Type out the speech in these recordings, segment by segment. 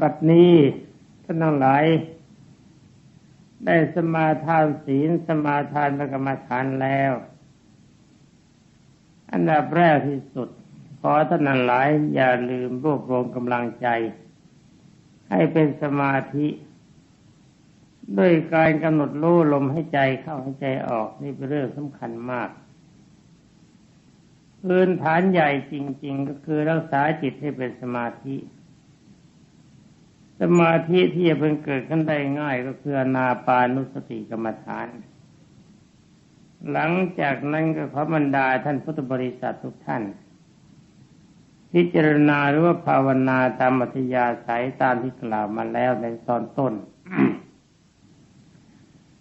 บัดนี้ท่านทั้งหลาย ได้สมาทานศีลสมาทานพระกรรมฐานแล้ว อันดับแรกที่สุด ขอท่านทั้งหลาย อย่าลืมรวบรวมกำลังใจ ให้เป็นสมาธิ ด้วยการกำหนดรู้ลมให้ใจเข้าให้ใจออกนี่เป็นเรื่องสำคัญมากพื้นฐานใหญ่จริง ๆ ก็คือรักษาจิตให้เป็นสมาธิ สมาธิที่จะเป็นเกิดขึ้นได้ง่ายก็คือนาปานุสติกรรมฐาน หลังจากนั้นก็ขอบรรดาท่านพุทธบริษัททุกท่าน พิจารณาหรือว่าภาวนาตามมัธยาสายตามที่กล่าวมาแล้วในตอนต้น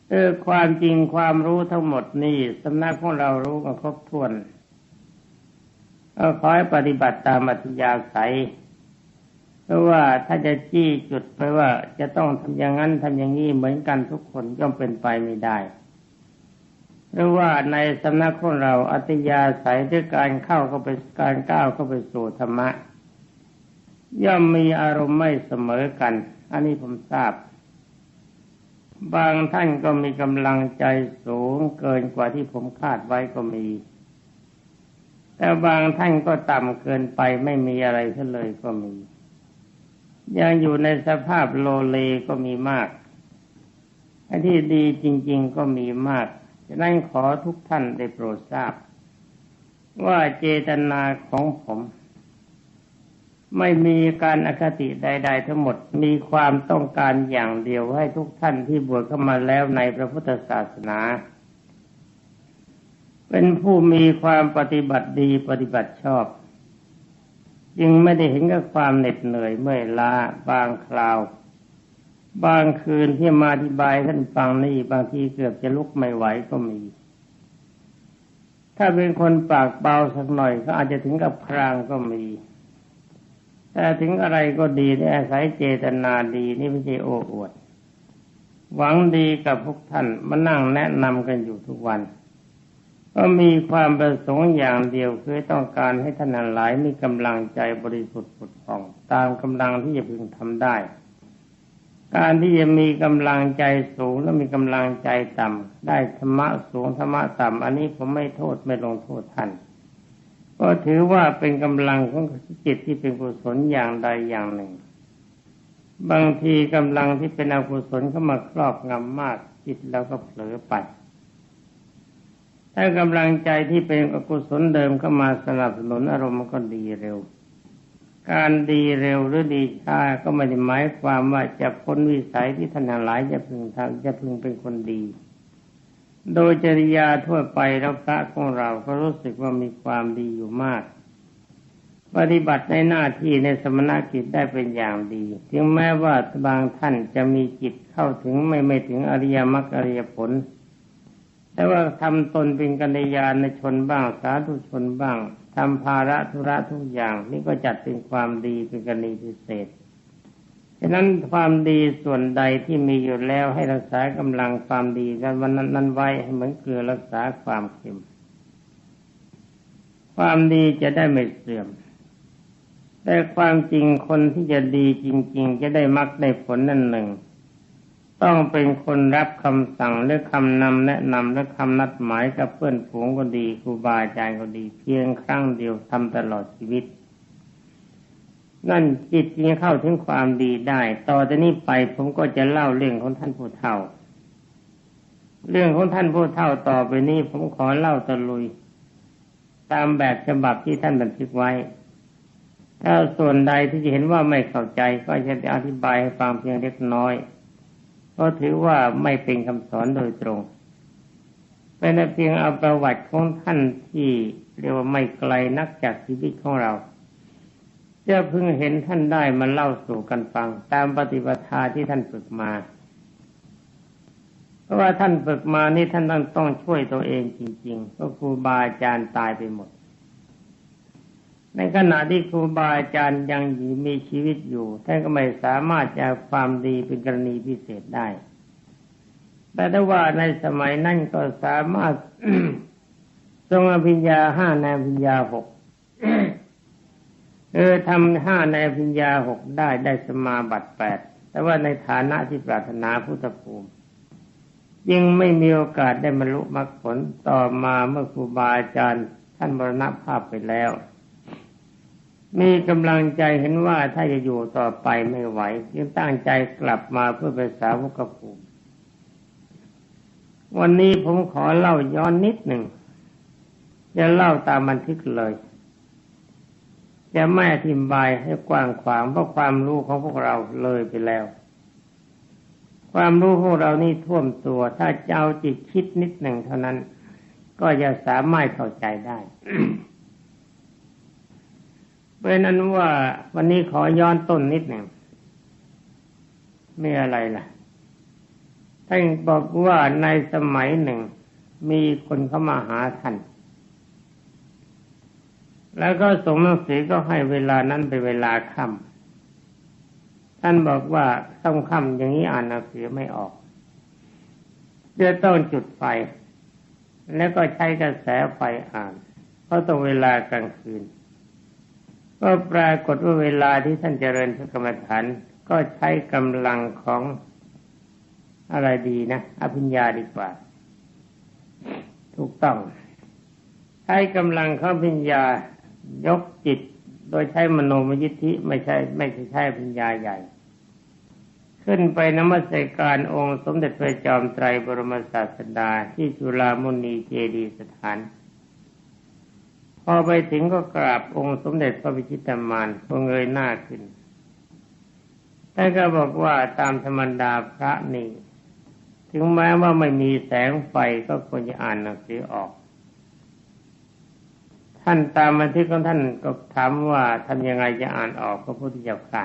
เออความจริงความรู้ทั้งหมดนี่สำนักของเรารู้กันครบถ้วนก็ขอให้ปฏิบัติตามอัธยาศัย เพราะว่าถ้าจะจี้จุดไปว่าจะต้องทำอย่างนั้นทำอย่างนี้เหมือนกันทุกคนย่อมเป็นไปไม่ได้หรือว่าในสำนักของเราอัตยาศัยด้วยการเข้าเข้าไปการก้าวเข้าไปสู่ธรรมะ ย่อมมีอารมณ์ไม่เสมอกัน อันนี้ผมทราบ บางท่านก็มีกำลังใจสูงเกินกว่าที่ผมคาดไว้ก็มี แต่บางท่านก็ต่ำเกินไปไม่มีอะไรเลยก็มี ยังอยู่ในสภาพโลเลก็มีมากอันที่ดีจริง ๆก็มีมากฉะนั้นขอทุกท่านได้โปรดทราบ ว่าเจตนาของผม ไม่มีการอคติใด ๆ ทั้งหมดมีความต้องการอย่างเดียวให้ทุกท่านที่บวชเข้ามาแล้วในพระพุทธศาสนา เป็นผู้มีความปฏิบัติดีปฏิบัติชอบ จึงไม่ได้เห็นกับความเหน็ดเหนื่อยเมื่อยล้าบางคราว บางคืนที่มาอธิบายท่านฟังนี่บางทีเกือบจะลุกไม่ไหวก็มี ถ้าเป็นคนปากเบาสักหน่อยก็อาจจะถึงกับครางก็มี แต่ถึงอะไรก็ดีได้อาศัยเจตนาดีนี่ไม่ใช่โอ้อวด หวังดีกับพวกท่านมานั่งแนะนำกันอยู่ทุกวัน ก็มีความประสงค์อย่างเดียวคือต้องการให้ท่านหลายมีกำลังใจบริสุทธิ์ผุดผ่อง ตามกำลังที่จะพึงทำได้ การที่จะมีกำลังใจสูงและมีกำลังใจต่ำได้ธรรมะสูงธรรมะต่ำอันนี้ผมไม่โทษไม่ลงโทษท่านก็ถือว่าเป็นกำลังของจิตที่เป็นกุศลอย่างใดอย่างหนึ่ง บางทีกำลังที่เป็นอกุศลเข้ามาครอบงำมากจิตแล้วก็เผลอไป ถ้ากำลังใจที่เป็นอกุศลเดิมเข้ามาสนับสนุนอารมณ์มันก็ดีเร็ว การดีเร็วหรือดีช้าก็ไม่ได้หมายความว่าจะพ้นวิสัยที่ท่านหลายจะพึงทำจะพึงเป็นคนดี โดยจริยาทั่วไปแล้วพระของเราก็รู้สึกว่ามีความดีอยู่มาก ปฏิบัติในหน้าที่ในสมณกิจได้เป็นอย่างดี ถึงแม้ว่าบางท่านจะมีจิตเข้าถึงไม่ไม่ถึงอริยมรรคอริยผล แต่ว่าทำตนเป็นกัลยาณชนบ้างสาธุชนบ้างทำภาระธุระทุกอย่าง นี่ก็จัดเป็นความดีเป็นกรณีพิเศษฉะนั้นความดีส่วนใดที่มีอยู่แล้วให้รักษากำลังความดีกันวันนั้นนั้นไว้ให้เหมือนเกลือรักษาความเค็ม ความดีจะได้ไม่เสื่อม แต่ความจริงคนที่จะดีจริง ๆ จะได้มักได้ผลนั่นหนึ่ง ต้องเป็นคนรับคำสั่งหรือคำนำแนะนำและคำนัดหมายกับเพื่อนฝูงก็ดีครูบาอาจารย์ก็ดี เพียงครั้งเดียวทำตลอดชีวิต นั่นจิตจึงเข้าถึงความดีได้ ต่อจากนี้ไปผมก็จะเล่าเรื่องของท่านผู้เฒ่า เรื่องของท่านผู้เฒ่าต่อไปนี้ผมขอเล่าตะลุย ตามแบบฉบับที่ท่านบันทึกไว้ถ้าส่วนใดที่จะเห็นว่าไม่เข้าใจก็จะอธิบายให้ฟังเพียงเล็กน้อย ก็ถือว่าไม่เป็นคำสอนโดยตรง เป็นเพียงเอาประวัติของท่านที่เรียกว่าไม่ไกลนักจากชีวิตของเราจะเพิ่งเห็นท่านได้มาเล่าสู่กันฟัง ตามปฏิปทาที่ท่านฝึกมา เพราะว่าท่านฝึกมานี่ท่านต้องต้องช่วยตัวเองจริงๆ ก็ครูบาอาจารย์ตายไปหมด ในขณะที่ครูบาอาจารย์ยังมีชีวิตอยู่ท่านก็ไม่สามารถจะความดีเป็นกรณีพิเศษได้ แต่ถ้าว่าในสมัยนั้นก็สามารถทรงอภิญญาห้าในอภิญญาหกเออทำห้าในอภิญญาหกได้ได้สมาบัติแปดแต่ว่าในฐานะที่ปรารถนาพุทธภูมิยังไม่มีโอกาสได้บรรลุมรรคผลต่อมาเมื่อครูบาอาจารย์ท่านมรณภาพไปแล้ว มีกำลังใจเห็นว่าถ้าจะอยู่ต่อไปไม่ไหวจึงตั้งใจกลับมาเพื่อเป็นสาวกภูมิวันนี้ผมขอเล่าย้อนนิดหนึ่งจะเล่าตามบันทึกเลย จะไม่อธิบายให้กว้างขวางเพราะความรู้ของพวกเราเลยไปแล้ว ความรู้ของเรานี่ท่วมตัว ถ้าเจ้าจิตคิดนิดหนึ่งเท่านั้น ก็จะสามารถเข้าใจได้ ราะนั้นว่าวันนี้ขอย้อนต้นนิดหนึ่งไม่อะไรล่ะท่านบอกว่าในสมัยหนึ่ง มีคนเข้ามาหาท่านแล้วก็ส่งหนังสือก็ให้เวลานั้นเป็นเวลาค่ำท่านบอกว่าต้องค่ำอย่างนี้อ่านหนังสือไม่ออกจะต้องจุดไฟ แล้วก็ใช้กระแสไฟอ่าน เพราะต้องเวลากลางคืน ก็ปรากฏว่าเวลาที่ท่านเจริญพระกรรมฐานก็ใช้กำลังของอะไรดีนะอภิญญาดีกว่า ถูกต้อง ใช้กำลังของอภิญญายกจิต โดยใช้มโนมยิทธิไม่ใช่ ไม่ใช่ใช้ปัญญาใหญ่ ขึ้นไปนมัสการองค์สมเด็จพระจอมไตรบรมศาสดาที่จุฬามุนีเจดีสถาน พอไปถึงก็กราบองค์สมเด็จพระวิชิตามานพงเงยหน้าขึ้นท่านก็บอกว่าตามธรรมดาพระนี่ ถึงแม้ว่าไม่มีแสงไฟก็ควรจะอ่านหนังสือออก ท่านตามบันทึกของท่านก็ถามว่าท่ายังไงจะอ่านออกพระพุทธเจ้าค่ะ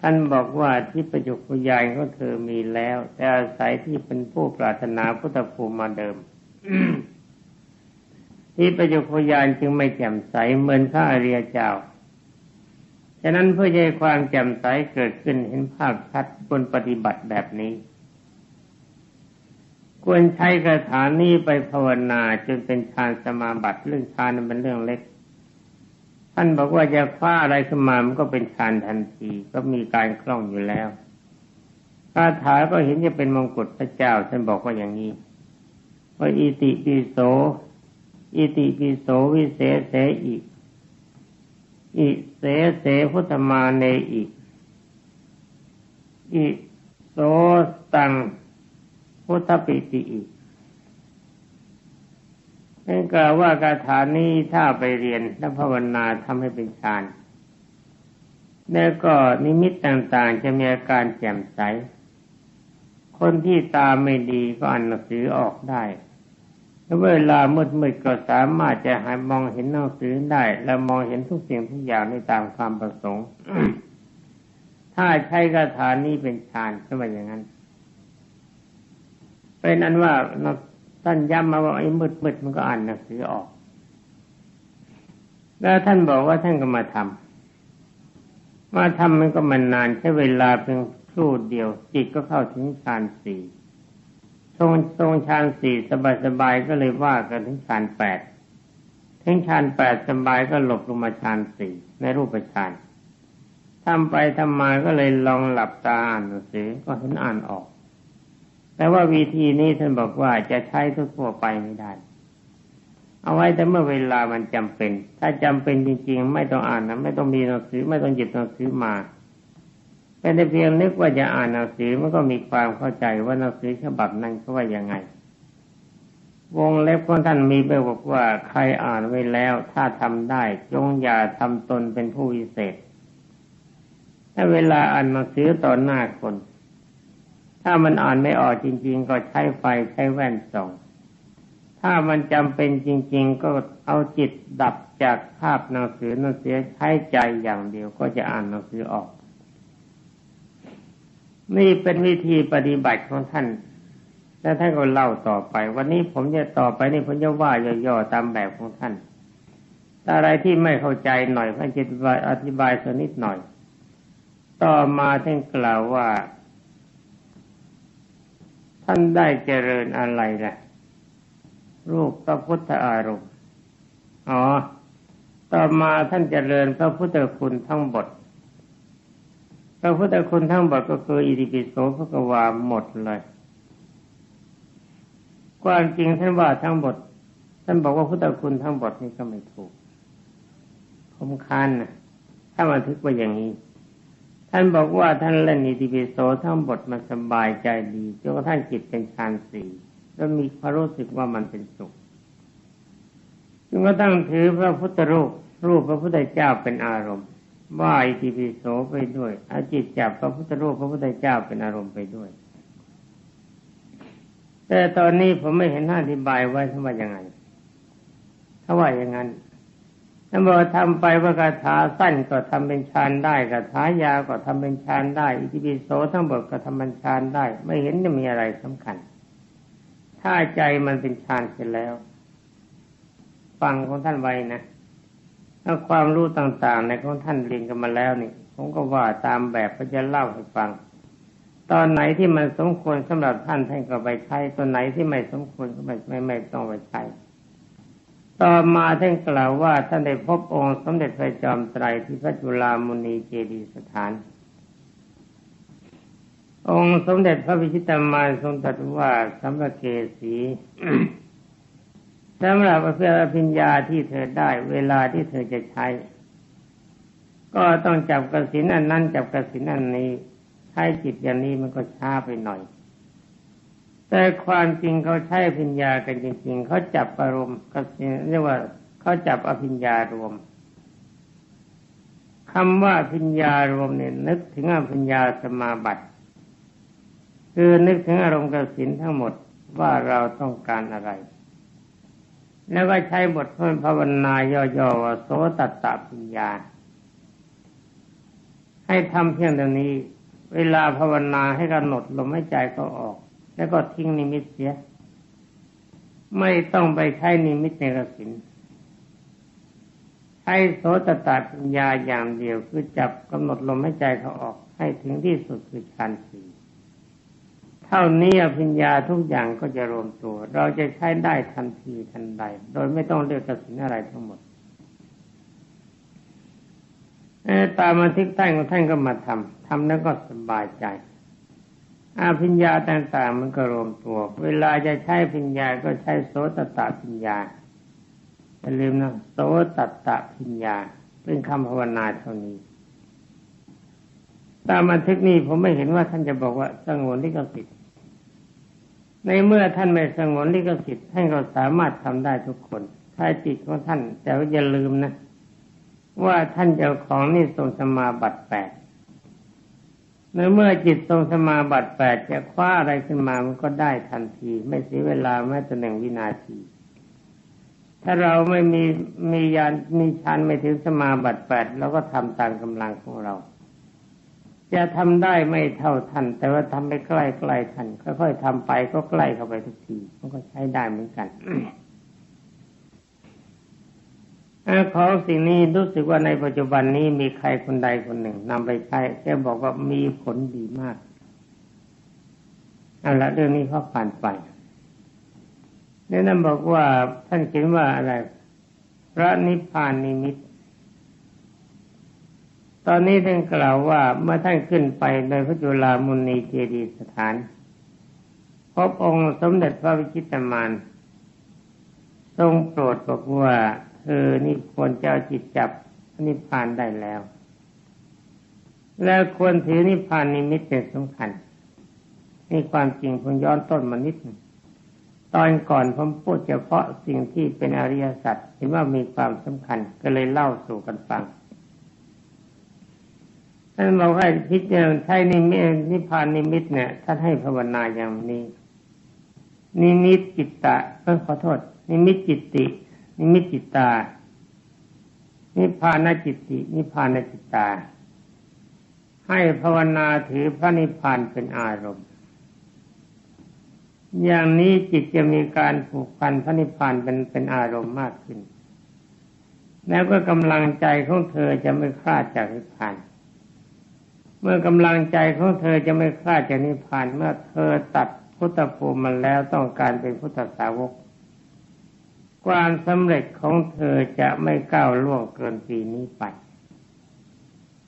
ท่านบอกว่าที่ประจุพยานของเธอมีแล้ว แต่อาศัยที่เป็นผู้ปรารถนาพุทธภูมิมาเดิม ที่ประจุพยานจึงไม่แจ่มใสเหมือนข้าอริยเจ้า ฉะนั้นเพื่อให้ความแจ่มใสเกิดขึ้นเห็นภาพชัดบนปฏิบัติแบบนี้ ควรใช้คาถานี้ไปภาวนาจนเป็นฌานสมาบัติเรื่องฌานมันเป็นเรื่องเล็ก ท่านบอกว่าจะคว้าอะไรขึ้นมามันก็เป็นฌานทันทีก็มีการคล่องอยู่แล้วคาถาก็เห็นจะเป็นมงกุฎพระเจ้าท่านบอกว่าอย่างนี้ว่าอิติปิโส อิติปิโสวิเศษเสอิอิเสเสพุทธมาเนอิอิโสตังพุทธปิติอีกนั่นกล่าวว่าคาถานี้ถ้าไปเรียนและภาวนาทำให้เป็นฌานแล้วก็นิมิตต่างๆ จะมีอาการแจ่มใส คนที่ตาไม่ดีก็อ่านหนังสือออกได้ เวลามืดๆก็สามารถจะหายมองเห็นหนังสือได้ และมองเห็นทุกสิ่งทุกอย่างในตามความประสงค์ ถ้าใช้คาถานี้เป็นฌานก็ว่าอย่างนั้นเป็นอันว่าท่านย้ำมาว่าไอ้มืดมืดมันก็อ่านหนังสือออก แล้วท่านบอกว่าท่านก็มาทำมาทำมันก็มันนานใช้เวลาเพียงครู่เดียว จิตก็เข้าถึงฌานสี่ ทรงทรงฌานสี่สบายสบายก็เลยว่ากันถึงฌานแปดถึงฌานแปดสบายก็หลบลงมาฌานสี่ในรูปฌานทำไปทำมาก็เลยลองหลับตาอ่านหนังสือก็เห็นอ่านออก แต่ว่าวิธีนี้ท่านบอกว่าจะใช้ทั่วไปไม่ได้ เอาไว้แต่เมื่อเวลามันจำเป็น ถ้าจำเป็นจริง ๆ ไม่ต้องอ่านนะไม่ต้องมีหนังสือไม่ต้องหยิบหนังสือมา แต่เพียงนึกว่าจะอ่านหนังสือมันก็มีความเข้าใจว่าหนังสือฉบับนั้นเขาว่ายังไง วงเล็บของท่านมีไปบอกว่าใครอ่านไว้แล้ว ถ้าทำได้จงอย่าทำตนเป็นผู้วิเศษ ถ้าเวลาอ่านหนังสือต่อหน้าคน ถ้ามันอ่านไม่ออกจริง ๆ ก็ใช้ไฟใช้แว่นส่อง ถ้ามันจำเป็นจริง ๆ ก็เอาจิตดับจากภาพหนังสือหนังสือใช้ใจอย่างเดียวก็จะอ่านหนังสือออก นี่เป็นวิธีปฏิบัติของท่าน แล้วท่านก็เล่าต่อไป วันนี้ผมจะต่อไปนี่ผมจะว่าย่อๆตามแบบของท่าน อะไรที่ไม่เข้าใจหน่อยท่านจะอธิบายสักนิดหน่อย ต่อมาท่านกล่าวว่า ท่านได้เจริญอะไรล่ะ รูปพระพุทธอารมณ์ อ๋อ ต่อมาท่านเจริญพระพุทธคุณทั้งบทพ ระพุทธคุณทั้งบทก็คืออิติปิโสพระกวาหมดเลยความจริงท่านว่าทั้งบทท่านบอกว่าพุทธคุณทั้งบทนี่ก็ไม่ถูก ผมค้านนะถ้าบันทึกว่าอย่างนี้ ท่านบอกว่าท่านเล่นอิติปิโสทั้งบทมันสบายใจดีจนกระทั่งจิตเป็นฌานสี่แล้วมีความรู้สึกว่ามันเป็นสุขจนกระทั่งถือพระพุทธรูปรูปพระพุทธเจ้าเป็นอารมณ์ ว่าอิติปิโสไปด้วยอาจิตจับพระพุทธรูปพระพุทธเจ้าเป็นอารมณ์ไปด้วย แต่ตอนนี้ผมไม่เห็นท่าอธิบายไว้ทว่ายังไงถ้าว่าอย่างนั้นท่านบอกทำไปว่าคาถาสั้นก็ทำเป็นฌานได้คาถายาวก็ทำเป็นฌานได้ อิติปิโสทั้งหมดก็ทำเป็นฌานได้ ไม่เห็นจะมีอะไรสำคัญ ถ้าใจมันเป็นฌานเสร็จแล้ว ฟังของท่านไว้นะ ถ้าความรู้ต่างๆในของท่านเรียนกันมาแล้วนี่ผมก็ว่าตามแบบก็จะเล่าให้ฟัง ตอนไหนที่มันสมควรสำหรับท่านท่านก็ไปใช้ตอนไหนที่ไม่สมควรก็ไม่ไม่ไม่ต้องไปใช้ต่อมาท่านกล่าวว่าท่านได้พบองค์สมเด็จพระจอมไตรที่พระจุลามุนีเจดีสถาน องค์สมเด็จพระวิชิตามานทรงตรัสว่าสัมภเกสี สำหรับเพื่อพิญญาที่เธอได้เวลาที่เธอจะใช้ ก็ต้องจับกระสินอันนั้น จับกระสินอันนี้ใช้จิตอย่างนี้มันก็ช้าไปหน่อย แต่ความจริงเขาใช้พิญญากันจริง ๆเขาจับอารมณ์กระสินเรียกว่าเขาจับอภิญญารวมคำว่าพิญญารวมเนี่ยนึกถึงอภิญญาสมาบัติ คือนึกถึงอารมณ์กสินทั้งหมดว่าเราต้องการอะไร แล้วก็ใช้บทพภาวนาย่อๆว่าโสตัตตปัญญา ให้ทำเพียงเท่านี้ เวลาภาวนาให้กำหนดลมหายใจก็ออก แล้วก็ทิ้งนิมิตเสีย ไม่ต้องไปใช้นิมิตในกสินใช้โสตตปัญญาอย่างเดียวคือจับกำหนดลมหายใจเขาออก ให้ถึงที่สุดคือฌานสี เท่านี้อภิญญาทุกอย่างก็จะรวมตัว เราจะใช้ได้ทันทีทันใด โดยไม่ต้องเลือกกระสินอะไรทั้งหมดตามมาทิกท่านของท่านก็มาทำทำแล้วก็สบายใจอาพิญญาต่างๆ มันก็รวมตัว เวลาจะใช้พิญญาก็ใช้โสตตะพิญญาอย่าลืมนะโสตตะพิญญา เป็นคำภาวนาเท่านี้ ตามบันทึกนี้ผมไม่เห็นว่าท่านจะบอกว่าสงวนที่กสิทธิ ในเมื่อท่านไม่สงวนลิขสิทธิ์ท่านก็สามารถทำได้ทุกคนถ้าจิตของท่าน แต่ว่าอย่าลืมนะ ว่าท่านเจ้าของนี่ทรงสมาบัติแปดในเมื่อจิตทรงสมาบัติแปดจะคว้าอะไรขึ้นมามันก็ได้ทันที ไม่เสียเวลาแม้แต่หนึ่งวินาที ถ้าเราไม่มีมียานมีฌานไม่ถึงสมาบัติแปดเราก็ทำตามกำลังของเรา จะทำได้ไม่เท่าท่าน แต่ว่าทำไปใกล้ใกล้ท่านค่อยๆทำไปก็ใกล้เข้าไปทุกทีมันก็ใช้ได้เหมือนกันของสิ่งนี้รู้สึกว่าในปัจจุบันนี้มีใครคนใดคนหนึ่งนำไปใช้แค่บอกว่ามีผลดีมากเอาละเรื่องนี้เขาผ่านไปเนี่ยนั่นบอกว่าท่านเขียนว่าอะไร พระนิพพานนิมิต ตอนนี้ท่านกล่าวว่าเมื่อท่านขึ้นไปในพระจุลามุนีเจดีสถาน พบองค์สมเด็จพระวิชิตามานทรงโปรดบอกว่าเธอนี่ควรเจะจิตจับนิพพานได้แล้ว แล้วควรถือนิพพานนิมิตเป็นสำคัญนี่ความจริงผมย้อนต้นมานิดตอนก่อนผมพูดเฉพาะสิ่งที่เป็นอริยสัจเห็นว่ามีความสำคัญก็เลยเล่าสู่กันฟัง ท่านบอกให้พิจารณาใช้นิมิตนิพานนิมิตเนี่ยท่านให้ภาวนาอย่างนี้ นิมิตจิตตะเออขอโทษ นิมิตจิตติ นิมิตจิตตา นิพานจิตติ นิพานจิตตา ให้ภาวนาถือพระนิพพานเป็นอารมณ์ อย่างนี้จิตจะมีการผูกพันพระนิพพานเป็นเป็นอารมณ์มากขึ้น แล้วก็กำลังใจของเธอจะไม่คลาดจากนิพพาน เมื่อกำลังใจของเธอจะไม่คลาดจากนิพพานเมื่อเธอตัดพุทธภูมิมันแล้วต้องการเป็นพุทธสาวก ความสำเร็จของเธอจะไม่ก้าวล่วงเกินปีนี้ไป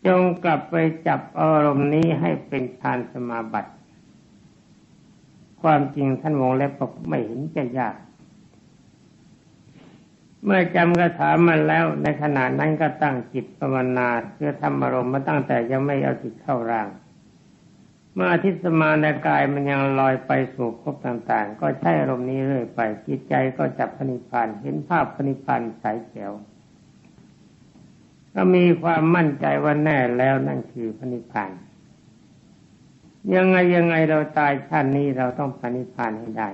จงกลับไปจับอารมณ์นี้ให้เป็นฌานสมาบัติ ความจริงท่านวงเล็บบอกไม่เห็นจะยาก เมื่อจำคาถามันแล้ว ในขณะนั้นก็ตั้งจิตภาวนาเพื่อทำอารมณ์มาตั้งแต่ยังไม่เอาจิตเข้าร่าง เมื่ออาทิตย์สมานกายมันยังลอยไปสู่ภพต่างๆ ก็ใช้อารมณ์นี้เรื่อยไปจิตใจก็จับพนิพานเห็นภาพพนิพานใสแจ๋วก็มีความมั่นใจว่าแน่แล้วนั่นคือพนิพานยังไงยังไงเราตายชาตินี้เราต้องพนิพานให้ได้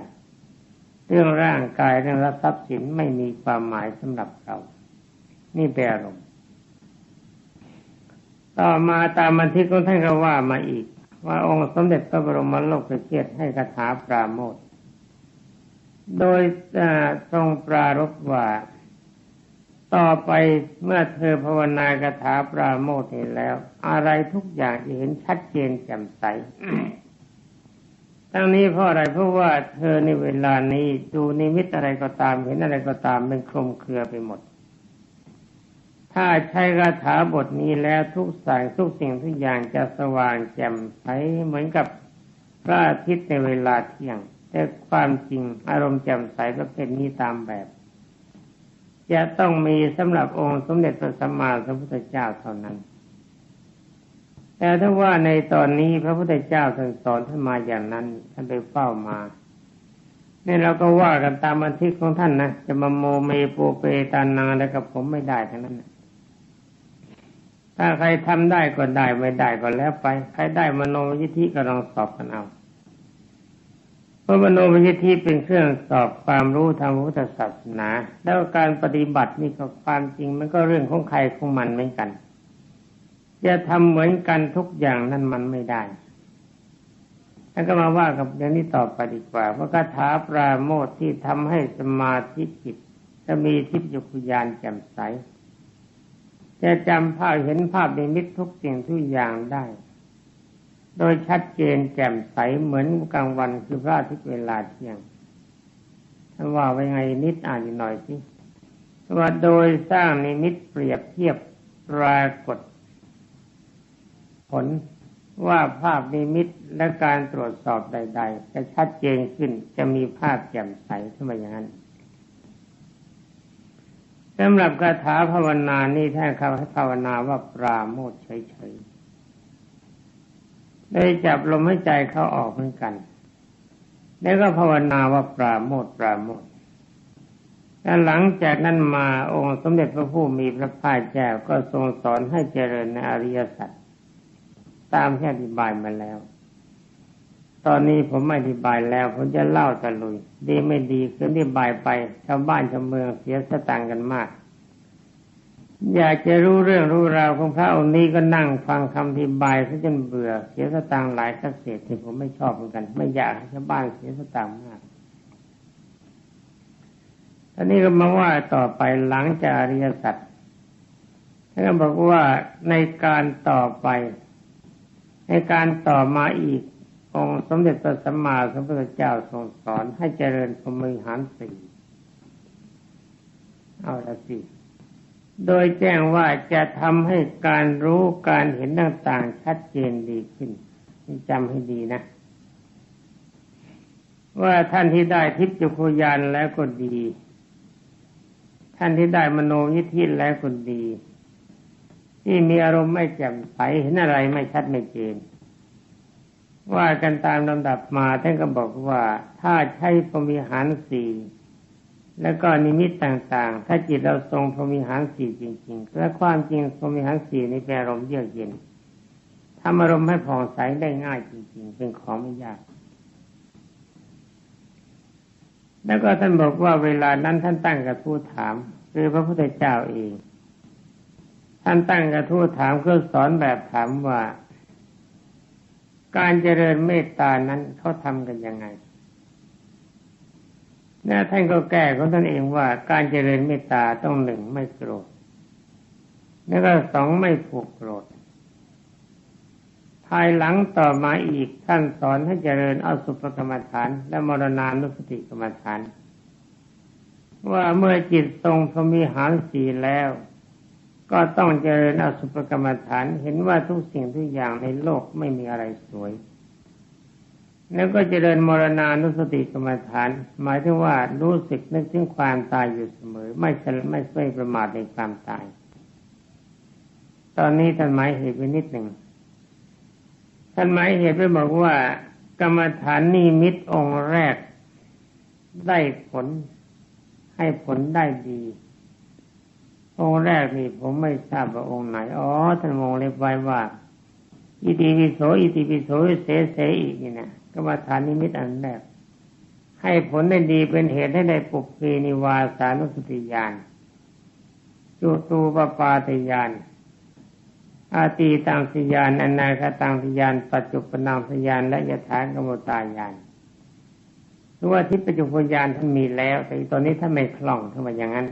เรื่องร่างกายเรื่องทรัพย์สินไม่มีความหมายสำหรับเรา นี่เป็นอารมณ์ต่อมาตามบันทึกของท่านก็ว่ามาอีก ว่าองค์สมเด็จพระบรมโลกเกียรติให้คาถาปราโมทโดยทรงปรารบว่า ต่อไปเมื่อเธอภาวนาคาถาปราโมทเห็นแล้ว อะไรทุกอย่างจะเห็นชัดเจนแจ่มใส ทั้งนี้เพราะอะไรเพราะว่าเธอในเวลานี้ดูนิมิตอะไรก็ตามเห็นอะไรก็ตามเป็นคลุมเครือไปหมด ถ้าใช้คาถาบทนี้แล้วทุกสายทุกสิ่งทุกอย่างจะสว่างแจ่มใสเหมือนกับพระอาทิตย์ในเวลาเที่ยง แต่ความจริงอารมณ์แจ่มใสประเภทนี้ตามแบบจะต้องมีสำหรับองค์สมเด็จพระสัมมาสัมพุทธเจ้าเท่านั้น แต่ถ้าว่าในตอนนี้พระพุทธเจ้าท่านสอนท่านมาอย่างนั้นท่านไปเฝ้ามาเนี่ยเราก็ว่ากันตามบันทึกของท่านนะจะมาโมเมโปเปตานาแล้วกับผมไม่ได้ทั้งนั้นถ้าใครทำได้ก็ได้ไม่ได้ก็แล้วไป ใครได้มโนวิธิก็ลองสอบกันเอาเพราะมโนวิธิเป็นเครื่องสอบความรู้ทางพุทธศาสนา แล้วการปฏิบัตินี่ก็ความจริงมันก็เรื่องของใครของมันเหมือนกัน จะทำเหมือนกันทุกอย่างนั้นมันไม่ได้ แล้วก็มาว่ากับอย่างนี้ต่อไปดีกว่าว่าคาถาปราโมทที่ทำให้สมาธิจิตจะมีทิพยคุยานแจ่มใส จะจำภาพเห็นภาพในมิตทุกสิ่งทุกอย่างได้ โดยชัดเจนแจ่มใสเหมือนกลางวันคือพระอาทิตย์เวลาเที่ยงท่านว่าไว้ไงนิดอ่านอีกหน่อยสิว่าโดยสร้างนิมิตเปรียบเทียบปรากฏ ลว่าภาพนิมิตและการตรวจสอบใด ๆ จะชัดเจนขึ้นจะมีภาพแจ่มใสขึ้นมาอย่างนั้นสำหรับคาถาภาวนานี่ท่านเขาให้ภาวนาว่าปราโมทเฉยๆได้จับลมหายใจเข้าออกเหมือนกัน แล้วก็ภาวนาว่าปราโมทปราโมทแล้วหลังจากนั้นมาองค์สมเด็จพระผู้มีพระภาคเจ้าก็ทรงสอนให้เจริญในอริยสัจ ตามที่อธิบายมาแล้ว ตอนนี้ผมไม่อธิบายแล้ว ผมจะเล่าตะลุย ดีไม่ดีคืออธิบายไปชาวบ้านชาวเมืองเสียสตังกันมาก อยากจะรู้เรื่องรู้ราวของพระองค์นี้ก็นั่งฟังคำอธิบายซะจนเบื่อเสียสตังหลายสักเศษที่ผมไม่ชอบเหมือนกัน ไม่อยากให้ชาวบ้านเสียสตังมากท่านนี้ก็มาว่าต่อไปหลังจากอริยสัจท่านก็บอกว่าในการต่อไป ในการต่อมาอีก องค์สมเด็จพระสัมมาสัมพุทธเจ้าทรงสอนให้เจริญพรหมิหารสี่เอาละสิ โดยแจ้งว่าจะทำให้การรู้การเห็นต่างๆชัดเจนดีขึ้นจำให้ดีนะ ว่าท่านที่ได้ทิพย์จุคยานแล้วก็ดี ท่านที่ได้มโนยิทธิแล้วก็ดี ที่มีอารมณ์ไม่แจ่มใสเห็นอะไรไม่ชัดไม่เจนว่ากันตามลำดับมาท่านก็บอกว่าถ้าใช้พรมิหารสี่แล้วก็นิมิตต่างๆ ถ้าจิตเราทรงพรมิหารสี่จริง ๆ และความจริงพรมิหารสี่นี่เป็นอารมณ์เยือกเย็นทำอารมณ์ให้ผ่องใสได้ง่ายจริง ๆ เป็นของไม่ยาก แล้วก็ท่านบอกว่าเวลานั้นท่านตั้งกระทู้ถาม คือพระพุทธเจ้าเอง ท่านตั้งกระทู้ถามเพื่อสอนแบบถามว่า การเจริญเมตตานั้นเขาทำกันยังไงนะท่านก็แก้ของท่านเองว่าการเจริญเมตตาต้องหนึ่งไม่โกรธแล้วก็สองไม่ผูกโกรธ ภายหลังต่อมาอีกท่านสอนให้เจริญอสุภกรรมฐาน และมรณานุสติกรรมฐาน ว่าเมื่อจิตทรงพรมิหารสีแล้ว ก็ต้องเจริญอสุภกรรมฐานเห็นว่าทุกสิ่งทุกอย่างในโลกไม่มีอะไรสวย แล้วก็เจริญมรณานุสติกรรมฐาน หมายถึงว่ารู้สึกนึกถึงความตายอยู่เสมอ ไม่ไม่ไม่ประมาทในความตาย ตอนนี้ท่านหมายเหตุไปนิดหนึ่งท่านหมายเหตุไปบอกว่ากรรมฐานนิมิตองค์แรกได้ผลให้ผลได้ดี องค์แรกนี่ผมไม่ทราบว่าองค์ไหน อ๋อท่านมองเล็บไว้ว่า อิติปิโส อิติปิโสเสเสอีกนี่นะกรรมฐานนิมิตอันแรกให้ผลได้ดีเป็นเหตุให้ได้ปุเพนิวาสานุสติญาณจุตูปปาตญาณอาตีตังสยานอนาคตังสยาน ปัจจุปนังสยานและยถากรรมตายานรู้ว่าทิพปัจจุปยานท่านมีแล้ว แต่ตอนนี้ท่านไม่คล่องทำไมอย่างนั้น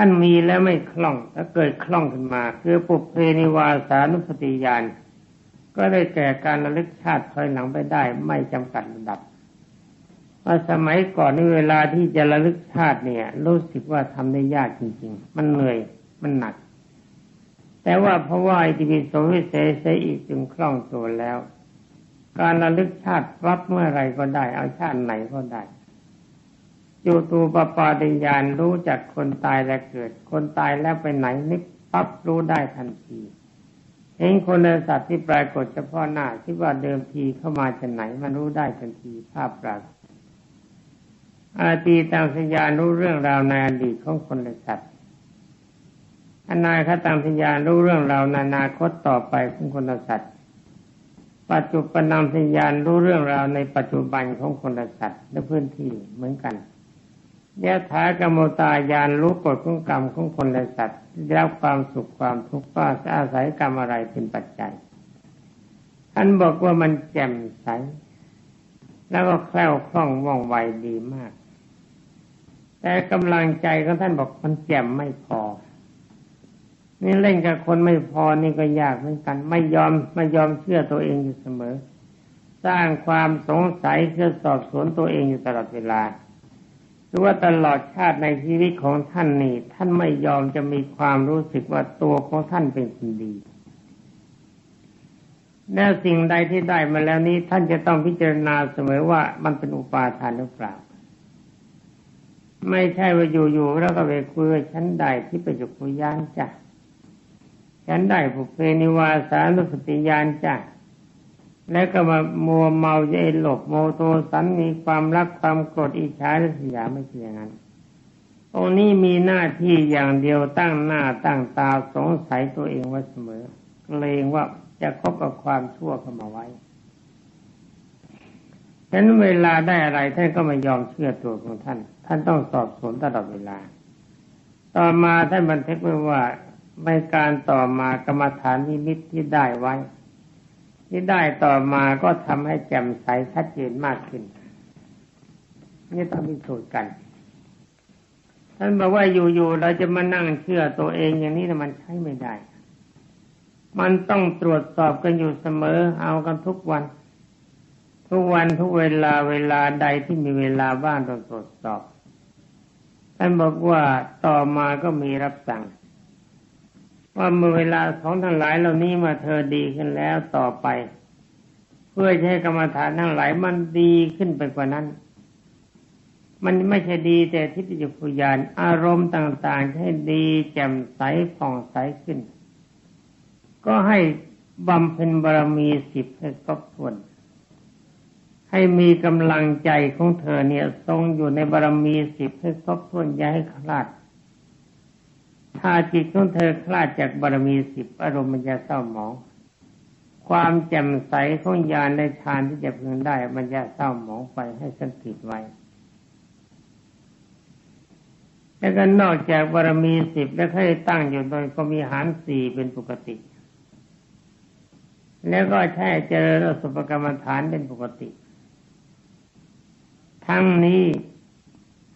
ท่านมีแล้วไม่คล่องถ้าเกิดคล่องขึ้นมา คือปุเพนิวาสานุสติญาณก็ได้แก่การระลึกชาติถอยหลังไปได้ ไม่จำกัดระดับว่าสมัยก่อนในเวลาที่จะระลึกชาติเนี่ย รู้สึกว่าทำได้ยากจริง ๆ มันเหนื่อยมันหนัก แต่ว่าเพราะว่าอิติปิโสวิเศษอีกจึงคล่องตัวแล้ว การระลึกชาติรับเมื่อไรก็ได้ เอาชาติไหนก็ได้ จูตูปปาติญาณรู้จักคนตายและเกิด คนตายแล้วไปไหนนิบปั๊บรู้ได้ทันทีเห็นคนในสัตว์ที่ปรากฏเฉพาะหน้าที่ว่าเดิมทีเข้ามาจากไหนมันรู้ได้ทันทีภาพปรากฏอาตีตังสยารู้เรื่องราวในอดีตของคนและสัตว์อนาคตังพยารู้เรื่องราวนานาคตต่อไปของคนสัตว์ปัจจุบันนพยารู้เรื่องราวในปัจจุบันของคนสัตว์และพื้นที่เหมือนกัน ยะถากรรมตายานรู้กฎของกรรมของคนและสัตว์รับความสุขความทุกข์ก็อาศัยกรรมอะไรเป็นปัจจัยท่านบอกว่ามันแจ่มใส แล้วก็แคล่วคล่องว่องไวดีมาก แต่กำลังใจของท่านบอกมันแจ่มไม่พอ นี่เล่นกับคนไม่พอนี่ก็ยากเหมือนกัน ไม่ยอมไม่ยอมเชื่อตัวเองอยู่เสมอ สร้างความสงสัยเพื่อสอบสวนตัวเองอยู่ตลอดเวลา หรือว่าตลอดชาติในชีวิตของท่านนี่ ท่านไม่ยอมจะมีความรู้สึกว่าตัวของท่านเป็นคนดีแล้วสิ่งใดที่ได้มาแล้วนี้ ท่านจะต้องพิจารณาเสมอว่ามันเป็นอุปาทานหรือเปล่า ไม่ใช่ว่าอยู่ๆแล้วก็ไปคุยฉันได้ที่ไปจุกุยานจ้ะฉันได้ผูกเพนิวาสานุสติญาณจ้ะ แล้วก็มามัวเมาใจหลบโมโตสันมีความรักความโกรธอิจฉาและสยาไม่ใช่อย่างนั้นองนี้มีหน้าที่อย่างเดียวตั้งหน้าตั้งตาสงสัยตัวเองไว้เสมอเกรงว่าจะคบกับความชั่วเข้ามาไว้ฉะนั้นเวลาได้อะไรท่านก็ไม่ยอมเชื่อตัวของท่าน ท่านต้องสอบสวนตลอดเวลา ต่อมาท่านบันทึกไว้ว่าในการต่อมากรรมฐานนิมิตที่ได้ไว้ ที่ได้ต่อมาก็ทำให้แจ่มใสชัดเจนมากขึ้น นี่ต้องพิสูจน์กัน ท่านบอกว่าอยู่ๆเราจะมานั่งเชื่อตัวเองอย่างนี้นะมันใช้ไม่ได้ มันต้องตรวจสอบกันอยู่เสมอ เอากันทุกวัน ทุกวันทุกเวลาเวลาใดที่มีเวลาว่างต้องตรวจสอบท่านบอกว่าต่อมาก็มีรับสั่ง ว่าเมื่อเวลาของทั้งหลายเหล่านี้มาเธอดีขึ้นแล้วต่อไป เพื่อให้กรรมฐานทั้งหลายมันดีขึ้นไปกว่านั้น มันไม่ใช่ดีแต่ทิฏฐิพุยานอารมณ์ต่างๆให้ดีแจ่มใสผ่องใสขึ้น ก็ให้บำเพ็ญบารมีสิบให้ครบถ้วนให้มีกำลังใจของเธอเนี่ยทรงอยู่ในบารมีสิบให้ครบถ้วนอย่าให้คลาด ถ้าจิตของเธอคลาดจากบารมีสิบอารมณ์มันจะเศร้าหมอง ความแจ่มใสของญาณในฌานที่จะพึงได้มันจะเศร้าหมองไปให้สังกิตไว้แล้วก็นอกจากบารมีสิบแล้วให้ตั้งอยู่โดยก็มีหารสี่เป็นปกติ แล้วก็ใช้เจริญสุปกรรมฐานเป็นปกติ ทั้งนี้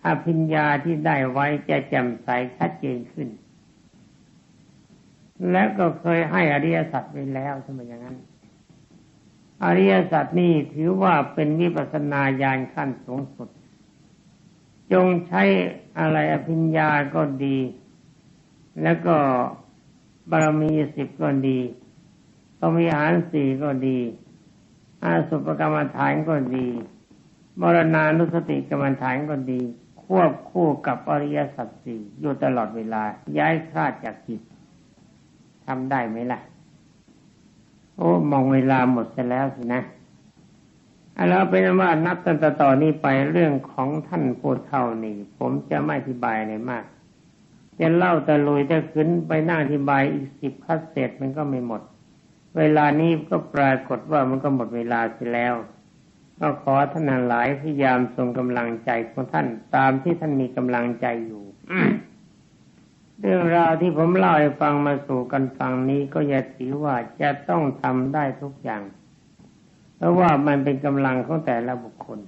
อภิญญาที่ได้ไว้จะแจ่มใสชัดเจนขึ้น และก็เคยให้อริยสัจไปแล้วทำไมอย่างนั้น อริยสัจนี่ถือว่าเป็นวิปัสนาญาณขั้นสูงสุด จงใช้อะไรอภิญญาก็ดี แล้วก็บารมีสิบก็ดีต้องมีอาหารสี่ก็ดีอาสุปกรรมฐานก็ดีมรณานุสติกรรมฐานก็ดี ควบคู่กับอริยสัจสี่อยู่ตลอดเวลาย้ายคลาดจากจิต ทำได้ไหมล่ะ โอ้มองเวลาหมดไปแล้วสินะเอาแล้วเป็นว่านับตั้งแต่ต่อนนี้ไปเรื่องของท่านพูดเท่านี้ผมจะไม่อธิบายอะไรมากจะเล่าแต่ลุยแต่ขึ้นไปนั่งอธิบายอีกสิบคัดเศษมันก็ไม่หมด เวลานี้ก็ปรากฏว่ามันก็หมดเวลาเสียแล้ว ก็ขอท่านหลายพยายามทรงกำลังใจของท่านตามที่ท่านมีกำลังใจอยู่ เรื่องราวที่ผมเล่าให้ฟังมาสู่กันฟังนี้ก็อย่าถือว่าจะต้องทำได้ทุกอย่าง เพราะว่ามันเป็นกำลังของแต่ละบุคคล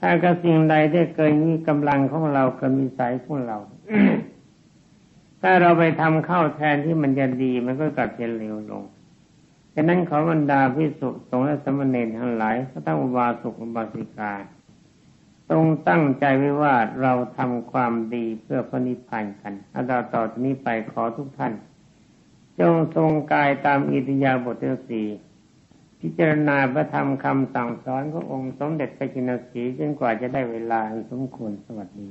ถ้ากระสิ่งใดได้เกินมีกำลังของเรากับมีสายของเรา ถ้าเราไปทำเข้าแทนที่มันจะดีมันก็กลับจะเลวลงฉะนั้นขอบรรดาพิสุสงฆ์และสมณเณรทั้งหลายก็ต้องอุบาสกอุบาสิกา ต้องตั้งใจไว้ว่าเราทำความดีเพื่อพระนิพพานกันอาดาต่อจากนี้ไปขอทุกท่าน จงทรงกายตามอิทยาบทที่สี่พิจารณาพระธรรมคำสั่งสอนขององค์สมเด็จพระจินสีจนกว่าจะได้เวลาสมควรสวัสดี